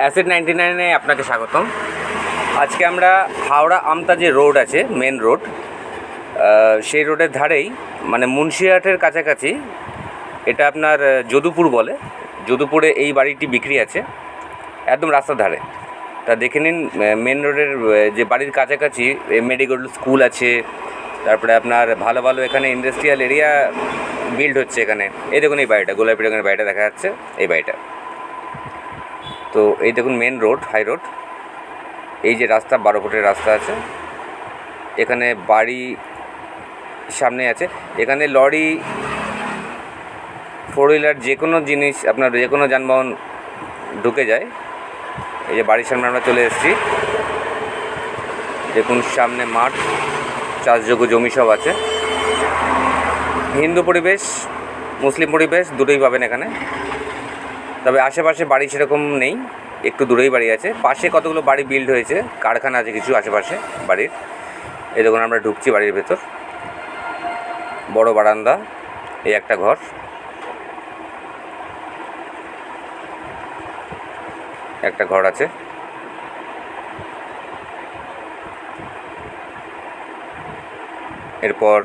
Acid ninety নাইনে আপনাকে স্বাগতম। আজকে আমরা হাওড়া আমতা যে রোড আছে মেন রোড সেই রোডের ধারেই মানে মুন্সিরহাটের কাছাকাছি, এটা আপনার যদুপুর বলে। যদুপুরে এই বাড়িটি বিক্রি আছে, একদম রাস্তার ধারে। তা দেখে নিন মেন রোডের যে বাড়ির কাছাকাছি মেডিকেল স্কুল আছে, তারপরে আপনার ভালো ভালো এখানে ইন্ডাস্ট্রিয়াল এরিয়া বিল্ড হচ্ছে এখানে। এই দেখুন এই বাড়িটা, গোলাপি রঙের বাড়িটা দেখা যাচ্ছে, এই বাড়িটা। তো এই দেখুন মেন রোড হাই রোড এই যে রাস্তা, বারো ফুটের রাস্তা আছে। এখানে বাড়ি সামনে আছে। এখানে লরি ফোর হুইলার যে কোনো জিনিস আপনার, যে কোনো যানবাহন ঢুকে যায়। এই যে বাড়ির সামনে আমরা চলে এসেছি। দেখুন সামনে মাঠ, চাষযোগ্য জমি সব আছে। হিন্দু পরিবেশ, মুসলিম পরিবেশ, দুটোই পাবেন এখানে। তবে আশেপাশে বাড়ি সেরকম নেই, একটু দূরেই বাড়ি আছে। পাশে কতগুলো বাড়ি বিল্ড হয়েছে, কারখানা আছে কিছু আশেপাশে বাড়ির। এই দেখুন আমরা ঢুকছি বাড়ির ভেতর। বড় বারান্দা, এই একটা ঘর। একটা ঘর আছে। এরপর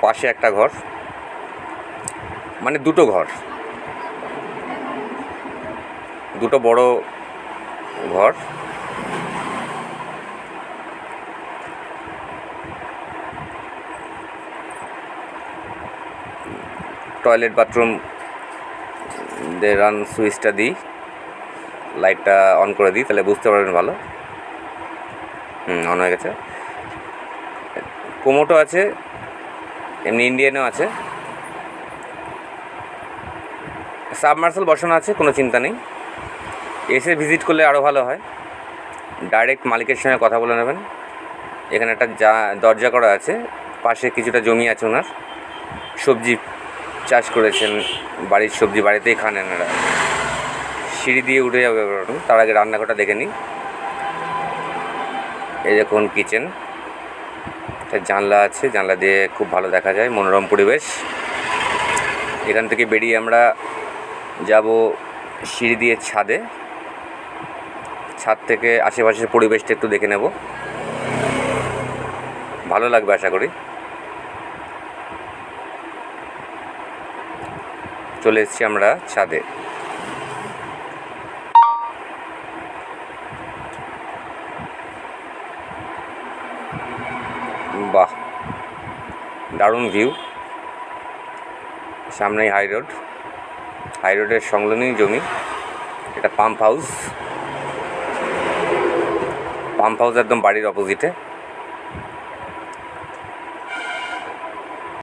পাশে একটা ঘর। মানে দুটো ঘর। দুটো বড় ঘর। টয়লেট বাথরুম রান সুইচটা দিই, লাইটটা অন করে দিই, তাহলে বুঝতে পারবেন ভালো। হুম, অন হয়ে গেছে। কোমোটো আছে, এমনি ইন্ডিয়ানও আছে। সাবমার্সাল বসানো আছে, কোনো চিন্তা নেই। এসে ভিজিট করলে আরও ভালো হয়। ডাইরেক্ট মালিকের সঙ্গে কথা বলে নেবেন। এখানে একটা যা, দরজা করা আছে। পাশে কিছুটা জমি আছে ওনার। সবজি চাষ করেছেন, বাড়ির সবজি বাড়িতেই খান এনারা। সিঁড়ি দিয়ে উঠে যাবে। তার আগে রান্নাঘরটা দেখে নিই। এই দেখুন কিচেন একটা জানলা আছে, জানলা দিয়ে খুব ভালো দেখা যায়, মনোরম পরিবেশ। এখান থেকে বেরিয়ে আমরা যাব সিঁড়ি দিয়ে ছাদে। ছাদ থেকে আশেপাশের পরিবেশটা একটু দেখে নেব। ভালো লাগবে আশা করি। চলে এসেছি আমরা ছাদে। বাহ, দারুণ ভিউ। সামনেই হাই রোড। হাই রোডের সংলগ্নই জমি। এটা পাম্প হাউস। পাম্প হাউস একদম বাড়ির অপোজিটে